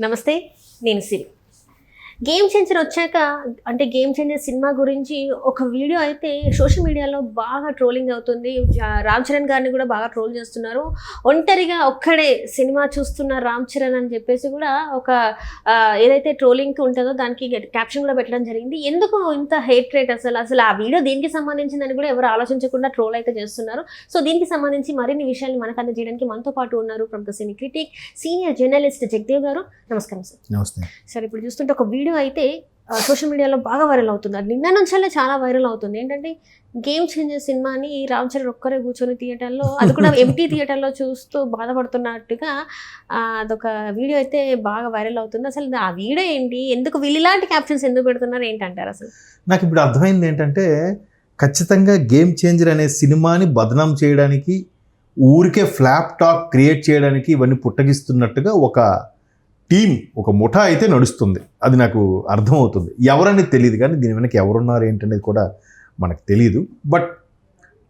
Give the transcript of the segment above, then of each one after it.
నమస్తే నేను సిరి. Game changer వచ్చాక అంటే గేమ్ చేంజర్ సినిమా గురించి ఒక వీడియో అయితే సోషల్ మీడియాలో బాగా ట్రోలింగ్ అవుతుంది. రామ్ చరణ్ గారిని కూడా బాగా ట్రోల్ చేస్తున్నారు. ఒంటరిగా ఒక్కడే సినిమా చూస్తున్న రామ్ చరణ్ అని చెప్పేసి కూడా ఒక ఏదైతే ట్రోలింగ్ ఉంటుందో దానికి క్యాప్షన్ కూడా పెట్టడం జరిగింది. ఎందుకు ఇంత హేట్ రేట్ అసలు? అసలు ఆ వీడియో దేనికి సంబంధించిందని కూడా ఎవరు ఆలోచించకుండా ట్రోల్ అయితే చేస్తున్నారు. సో దీనికి సంబంధించి మరిన్ని విషయాలు మనకు అందజేయడానికి మనతో పాటు ఉన్నారు ప్రముఖ cine critic senior journalist Jagadev garu. నమస్కారం సార్ నమస్తే. సరే ఇప్పుడు చూస్తుంటే ఒక వీడియో అయితే సోషల్ మీడియాలో బాగా వైరల్ అవుతుంది. అది నిన్న నుంచే చాలా వైరల్ అవుతుంది. ఏంటంటే గేమ్ చేంజర్ సినిమాని రామ్ చరణ్ ఒక్కరే కూర్చొని థియేటర్లో అది కూడా ఎంటీ థియేటర్లో చూస్తూ బాధపడుతున్నట్టుగా అదొక వీడియో అయితే బాగా వైరల్ అవుతుంది. అసలు ఆ వీడియో ఏంటి? ఎందుకు వీళ్ళలాంటి క్యాప్షన్స్ ఎందుకు పెడుతున్నారు? ఏంటంటారు అసలు? నాకు ఇప్పుడు అర్థమైంది ఏంటంటే ఖచ్చితంగా గేమ్ చేంజర్ అనే సినిమాని బదనాం చేయడానికి ఊరికే ఫ్లాప్ టాప్ క్రియేట్ చేయడానికి ఇవన్నీ పుట్టగిస్తున్నట్టుగా ఒక టీం ఒక ముఠా అయితే నడుస్తుంది. అది నాకు అర్థమవుతుంది. ఎవరని తెలియదు కానీ దీని వెనక ఎవరున్నారు ఏంటనేది కూడా మనకు తెలియదు బట్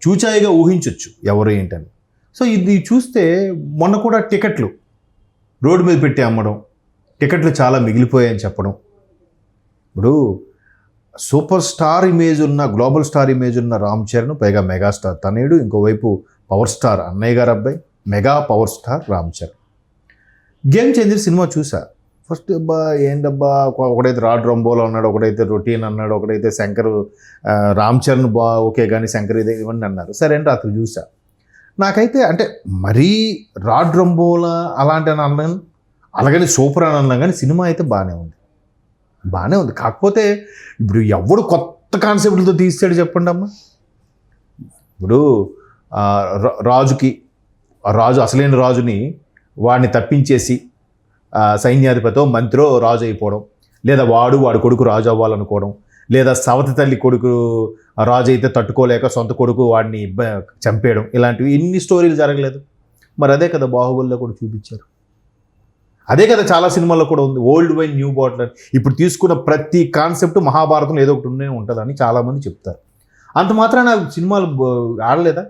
చూచాయిగా ఊహించవచ్చు ఎవరు ఏంటని. సో ఇది చూస్తే మొన్న కూడా టికెట్లు రోడ్డు మీద పెట్టి అమ్మడం టికెట్లు చాలా మిగిలిపోయాయని చెప్పడం. ఇప్పుడు సూపర్ స్టార్ ఇమేజ్ ఉన్న గ్లోబల్ స్టార్ ఇమేజ్ ఉన్న రామ్ చరణ్ పైగా మెగాస్టార్ తనేడు ఇంకోవైపు పవర్ స్టార్ అన్నయ్య గారు అబ్బాయి mega power star Ram Charan. Game changer cinema చూసా. ఫస్ట్ అబ్బా ఏంటబ్బా ఒక- ఒకడైతే రాడ్ రంబోలో అన్నాడు ఒకడైతే రొటీన్ అన్నాడు ఒకడైతే శంకర్ రామ్ చరణ్ బా ఓకే కానీ శంకర్ ఇదే ఇవన్నీ అన్నారు. సరే అంటే అతను చూసా. నాకైతే అంటే మరీ రాడ్ రంబోలా అలాంటి అని అన్నాను అలాగని సూపర్ అని అన్నా కానీ సినిమా అయితే బాగానే ఉంది. బాగానే ఉంది. కాకపోతే ఇప్పుడు ఎవడు కొత్త కాన్సెప్ట్లతో తీస్తాడు చెప్పండి అమ్మా. ఇప్పుడు రా- రాజుకి రాజు అసలైన రాజుని వాడిని తప్పించేసి సైన్యాధిపతో మంత్రో రాజు అయిపోవడం లేదా వాడు వాడి కొడుకు రాజు అవ్వాలనుకోవడం లేదా సవతి తల్లి కొడుకు రాజు అయితే తట్టుకోలేక సొంత కొడుకు వాడిని చంపేయడం ఇలాంటివి ఎన్ని స్టోరీలు జరగలేదు. మరి అదే కదా బాహుబలిలో కూడా చూపించారు. అదే కదా చాలా సినిమాల్లో కూడా ఉంది. ఓల్డ్ వైన్ న్యూ బాటిల్ అని. ఇప్పుడు తీసుకున్న ప్రతి కాన్సెప్ట్ మహాభారతం ఏదో ఒకటి ఉండే ఉంటుందని చాలామంది చెప్తారు. అంత మాత్రాన సినిమాలు ఆడలేదా?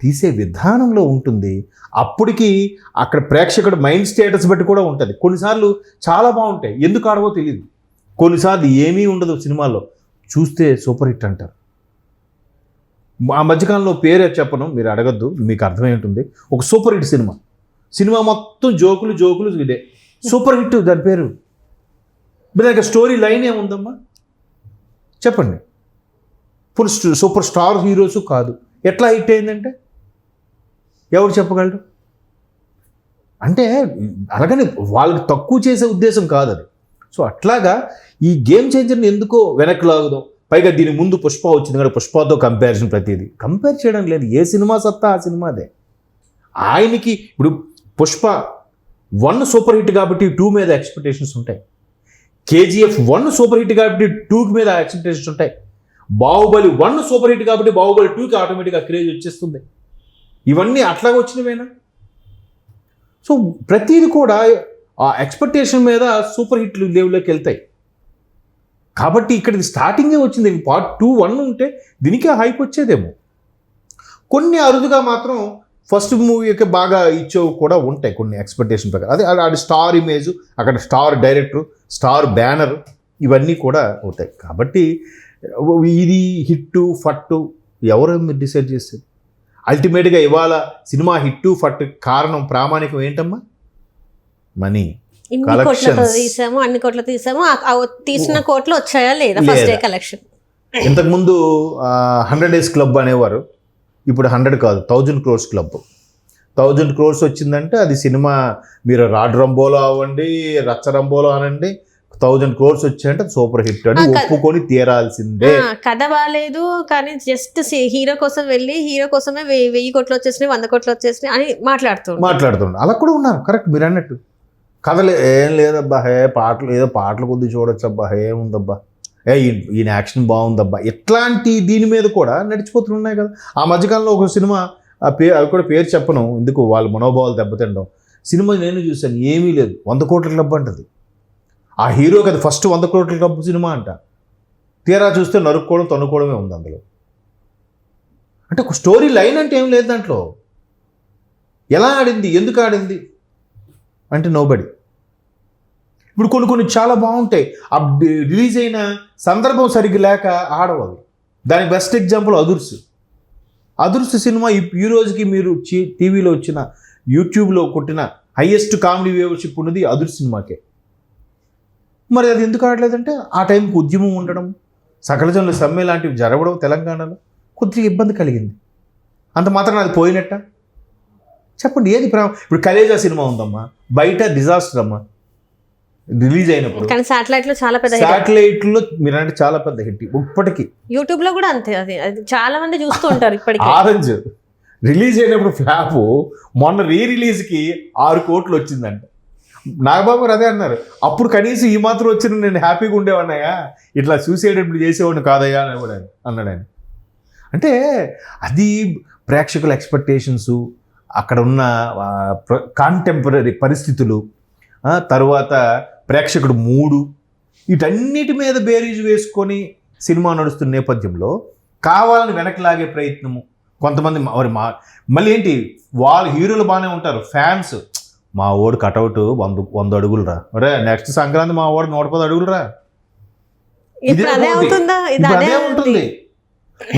తీసే విధానంలో ఉంటుంది. అప్పటికి అక్కడ ప్రేక్షకుడు మైండ్ స్టేటస్ బట్టి కూడా ఉంటుంది. కొన్నిసార్లు చాలా బాగుంటాయి. ఎందుకు ఆడవో తెలియదు కొన్నిసార్లు ఏమీ ఉండదు సినిమాల్లో. చూస్తే సూపర్ హిట్ అంటారు. ఆ మధ్యకాలంలో పేరు చెప్పను? మీరు అడగద్దు. మీకు అర్థమై ఉంటుంది. ఒక సూపర్ హిట్ సినిమా. సినిమా మొత్తం జోకులు జోకులు ఇదే. సూపర్ హిట్ దాని పేరు. మరి దానికి స్టోరీ లైన్ ఏముందమ్మా? చెప్పండి. ఫుల్ సూపర్ స్టార్ హీరోస్ కాదు. ఎట్లా హిట్ అయిందంటే? ఎవరు చెప్పగలరు? అంటే అలాగని వాళ్ళకి తక్కువ చేసే ఉద్దేశం కాదు అది సో అట్లాగా ఈ గేమ్ చేంజర్ని ఎందుకో వెనక్కి లాగుదాం. పైగా దీని ముందు పుష్ప వచ్చింది కానీ పుష్పతో కంపారిజన్ ప్రతిదీ. కంపేర్ చేయడం లేదు. ఏ సినిమా సత్తా ఆ సినిమాదే ఆయనకి ఇప్పుడు పుష్ప వన్ సూపర్ హిట్ కాబట్టి టూ మీద ఎక్స్పెక్టేషన్స్ ఉంటాయి. కేజీఎఫ్ వన్ సూపర్ హిట్ కాబట్టి టూకి మీద ఎక్స్పెక్టేషన్స్ ఉంటాయి. బాహుబలి వన్ సూపర్ హిట్ కాబట్టి బాహుబలి టూకి ఆటోమేటిక్గా క్రేజ్ వచ్చేస్తుంది. ఇవన్నీ అట్లాగే వచ్చినవేనా? సో ప్రతిది కూడా ఆ ఎక్స్పెక్టేషన్ మీద సూపర్ హిట్లు లెవెల్లోకి వెళ్తాయి. కాబట్టి ఇక్కడ స్టార్టింగే వచ్చింది. పార్ట్ టూ వన్ ఉంటే దీనికే హైప్ వచ్చేదేమో. కొన్ని అరుదుగా మాత్రం ఫస్ట్ మూవీకి బాగా ఇచ్చేవి కూడా ఉంటాయి కొన్ని ఎక్స్పెక్టేషన్ ప్రకారం. అదే అది- అది స్టార్ ఇమేజ్ అక్కడ స్టార్ డైరెక్టర్ స్టార్ బ్యానర్ ఇవన్నీ కూడా అవుతాయి. కాబట్టి ఇది హిట్టు ఫట్టు ఎవరు మీరు డిసైడ్ చేసేది? అల్టిమేట్గా ఇవాళ సినిమా హిట్టు ఫట్ కారణం ప్రామాణికం ఏంటమ్మా? మనీ. ఇన్ని. కోట్లతో తీసాము అన్ని కోట్లతో తీసాము తీసిన కోట్లు వచ్చాయా లేదా ఫస్ట్ డే. కలెక్షన్ ఇంతకుముందు హండ్రెడ్ డేస్ క్లబ్ అనేవారు. ఇప్పుడు హండ్రెడ్ కాదు thousand crores club thousand crores వచ్చిందంటే అది సినిమా మీరు రాడ్ రంబోలో అవ్వండి రచ్చ రంబోలో అనండి థౌజండ్ క్రోర్స్ వచ్చాయంటే సూపర్ హిట్ అని ఒప్పుకొని తీరాల్సిందే. కథ బాగాలేదు కానీ జస్ట్ హీరో కోసం వెళ్ళి హీరో కోసమే వెయ్యి వెయ్యి కోట్లు వచ్చేసినాయి వంద కోట్లు వచ్చేసినాయి అని మాట్లాడుతుంది మాట్లాడుతున్నాడు అలా కూడా ఉన్నారు. కరెక్ట్ మీరు అన్నట్టు. కథలు ఏం లేదబ్బా హే పాటలు ఏదో పాటలు కొద్ది చూడొచ్చు అబ్బా హే ఉందబ్బా. ఏ ఈయన యాక్షన్ బాగుందబ్బా. ఇట్లాంటి దీని మీద కూడా నడిచిపోతున్నాయి కదా. ఆ మధ్యకాలంలో ఒక సినిమా ఆ పేరు అవి కూడా పేరు చెప్పను ఎందుకు వాళ్ళ మనోభావాలు దెబ్బతిండడం సినిమా నేను చూశాను ఏమీ లేదు. వంద కోట్ల క్లబ్ అంటది. ఆ హీరో కదా ఫస్ట్ వంద కోట్ల డబ్బు సినిమా అంట. తీరా చూస్తే నరుక్కోవడం తన్నుకోవడమే ఉంది అందులో. అంటే ఒక స్టోరీ లైన్ అంటే ఏం లేదు దాంట్లో. ఎలా ఆడింది ఎందుకు ఆడింది అంటే నోబడి ఇప్పుడు కొన్ని కొన్ని చాలా బాగుంటాయి. రిలీజ్ అయిన సందర్భం సరిగ్గా లేక ఆడవాలి దానికి బెస్ట్ ఎగ్జాంపుల్ అదుర్సు. అదుర్సు సినిమా ఈ రోజుకి మీరు టీవీలో వచ్చిన యూట్యూబ్లో కొట్టిన హయ్యెస్ట్ కామెడీ వ్యూవర్షిప్ ఉన్నది అదుర్ సినిమాకే. మరి అది ఎందుకు ఆడలేదంటే ఆ టైంకి ఉద్యమం ఉండడం సకల జనుల సమ్మె లాంటివి జరగడం తెలంగాణలో కొద్దిగా ఇబ్బంది కలిగింది. అంత మాత్రం అది పోయినట్ట? చెప్పండి ఏది ప్రా ఇప్పుడు కలేజా సినిమా ఉందమ్మా బయట డిజాస్టర్ అమ్మా రిలీజ్ అయినప్పుడు. కానీ సాటిలైట్లో చాలా పెద్ద hit. శాటిలైట్లో మీరంటే చాలా పెద్ద హిట్ ఇప్పటికీ. యూట్యూబ్లో కూడా అంతే అది చాలా మంది చూస్తూ ఉంటారు ఇప్పటికీ. ఆరెంజ్ రిలీజ్ అయినప్పుడు ఫ్లాప్ మొన్న రీ రిలీజ్కి ఆరు కోట్లు వచ్చిందంట. నాగబాబు గారు అదే అన్నారు. అప్పుడు కనీసం ఈ మాత్రం వచ్చిన నేను హ్యాపీగా ఉండేవాడినయ్యా. ఇట్లా చూసేటప్పుడు చేసేవాడిని కాదయ్యా అని కూడా అన్నాడు ఆయన. అంటే అది ప్రేక్షకుల ఎక్స్పెక్టేషన్స్ అక్కడ ఉన్న కాంటెంపరీ పరిస్థితులు తర్వాత ప్రేక్షకుడు మూడు. వీటన్నిటి మీద బేరీజ్ వేసుకొని సినిమా నడుస్తున్న నేపథ్యంలో కావాలని వెనక్కి లాగే ప్రయత్నము. కొంతమంది మరి మా మళ్ళీ ఏంటి? వాళ్ళు హీరోలు బాగానే ఉంటారు. ఫ్యాన్స్ మా ఓడు కటౌట్ వంద వంద అడుగులు రా ఒరే నెక్స్ట్ సంక్రాంతి మా ఓడు నూట పది అడుగులు రా అదే ఇది ఉంటుంది.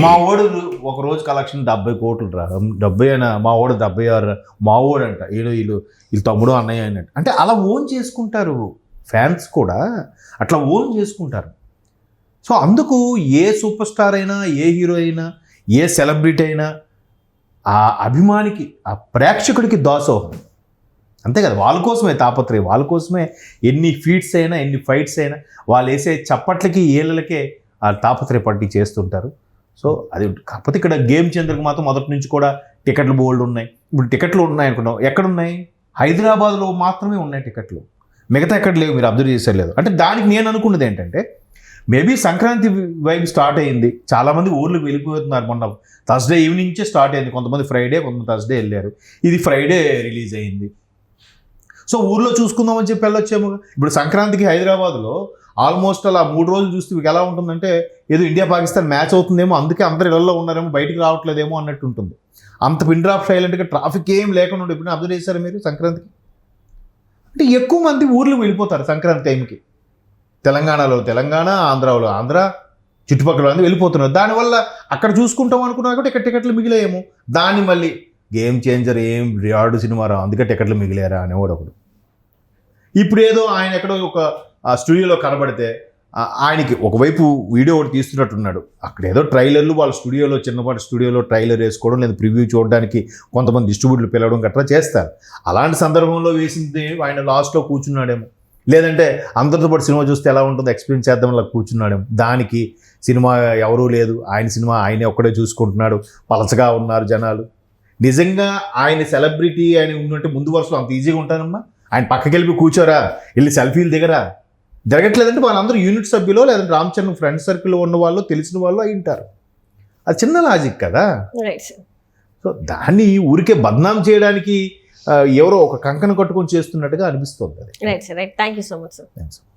మా ఓడు ఒక రోజు కలెక్షన్ డెబ్బై కోట్లు రా డెబ్బై అయినా మా ఓడు డెబ్బై ఆరు. మా ఓడు అంట వీళ్ళు వీళ్ళు వీళ్ళు తమ్ముడు అన్నయ్య అన్నట్టు. అంటే అలా ఓన్ చేసుకుంటారు ఫ్యాన్స్ కూడా. అట్లా ఓన్ చేసుకుంటారు. సో అందుకు ఏ సూపర్ స్టార్ అయినా ఏ హీరో అయినా ఏ సెలబ్రిటీ అయినా ఆ అభిమానికి ఆ ప్రేక్షకుడికి దాసోహం. అంతే కదా వాళ్ళ కోసమే తాపత్రయం వాళ్ళ కోసమే ఎన్ని ఫీట్స్ అయినా ఎన్ని ఫైట్స్ అయినా వాళ్ళు వేసే చప్పట్లకి ఏళ్ళకే ఆ తాపత్రయ పట్టి చేస్తుంటారు. సో అది కాకపోతే ఇక్కడ గేమ్ చేందర్కి మాత్రం మొదటి నుంచి కూడా టికెట్లు బోల్డ్ ఉన్నాయి. ఇప్పుడు టికెట్లు ఉన్నాయి అనుకున్నాం ఎక్కడ ఉన్నాయి హైదరాబాద్లో మాత్రమే ఉన్నాయి టికెట్లు. మిగతా ఎక్కడ లేవు మీరు అబ్జర్వ్ చేశారు అంటే దానికి నేను అనుకున్నది ఏంటంటే మేబీ సంక్రాంతి వైబ్ స్టార్ట్ అయింది. చాలామంది ఊర్లకు వెళ్ళిపోతున్నారు మొన్న. థర్స్డే ఈవినింగ్ నుంచే స్టార్ట్ అయింది. కొంతమంది ఫ్రైడే కొంతమంది థర్స్డే వెళ్ళారు. ఇది ఫ్రైడే రిలీజ్ అయింది. సో ఊర్లో చూసుకుందామని చెప్పి వెళ్ళొచ్చేమో. ఇప్పుడు సంక్రాంతికి హైదరాబాద్లో ఆల్మోస్ట్ అలా మూడు రోజులు చూస్తే మీకు ఎలా ఉంటుందంటే ఏదో ఇండియా పాకిస్తాన్ మ్యాచ్ అవుతుందేమో అందుకే అందరు ఇళ్ళలో ఉన్నారేమో బయటికి రావట్లేదేమో అన్నట్టు ఉంటుంది. అంత పిన్ డ్రాప్ సైలెంట్గా ట్రాఫిక్ ఏం లేకుండా ఉండే ఇప్పుడు అబ్జర్వ్ చేశారు మీరు సంక్రాంతికి? అంటే ఎక్కువ మంది ఊర్లు వెళ్ళిపోతారు సంక్రాంతి టైంకి తెలంగాణలో తెలంగాణ ఆంధ్రాలో ఆంధ్ర చుట్టుపక్కల మంది వెళ్ళిపోతున్నారు. దానివల్ల అక్కడ చూసుకుంటాం అనుకున్నా కూడా ఇక్కడ టికెట్లు మిగిలేయేమో. దాన్ని మళ్ళీ గేమ్ చేంజర్ ఏం రియార్డ్ సినిమా రా అందుకే టికెట్లు మిగిలేరా అనేవాడు ఒకడు. ఇప్పుడు ఏదో ఆయన ఎక్కడో ఒక స్టూడియోలో కనబడితే ఆయనకి ఒకవైపు వీడియో ఒకటి తీస్తున్నట్టున్నాడు. అక్కడ ఏదో ట్రైలర్లు వాళ్ళ స్టూడియోలో చిన్నపాటి స్టూడియోలో ట్రైలర్ వేసుకోవడం లేదా ప్రివ్యూ చూడడానికి కొంతమంది డిస్ట్రిబ్యూటర్లు పిలవడం గట్రా చేస్తారు. అలాంటి సందర్భంలో వేసింది ఆయన లాస్ట్లో కూర్చున్నాడేమో. లేదంటే అందరితో పాటు సినిమా చూస్తే ఎలా ఉంటుందో ఎక్స్పీరియన్స్ చేద్దాం అలా కూర్చున్నాడేమో. దానికి సినిమా ఎవరూ లేదు. ఆయన సినిమా ఆయనే ఒక్కడే చూసుకుంటున్నాడు. పలసగా ఉన్నారు జనాలు. నిజంగా ఆయన సెలబ్రిటీ ఆయన ఉన్నట్టు ముందు వరుసలో అంత ఈజీగా ఉంటానమ్మా ఆయన పక్కకి వెళ్ళి కూర్చోరా? వెళ్ళి సెల్ఫీలు దిగరా? జరగట్లేదంటే వాళ్ళందరూ యూనిట్ సభ్యులో లేదంటే రామచరణ్ ఫ్రెండ్ సర్కిల్లో ఉన్న వాళ్ళు తెలిసిన వాళ్ళు అయి ఉంటారు. అది చిన్న లాజిక్ కదా? సో దాన్ని ఊరికే బద్నాం చేయడానికి ఎవరో ఒక కంకణ కట్టుకొని చేస్తున్నట్టుగా అనిపిస్తుంది అది. Right sir right thank you so much sir.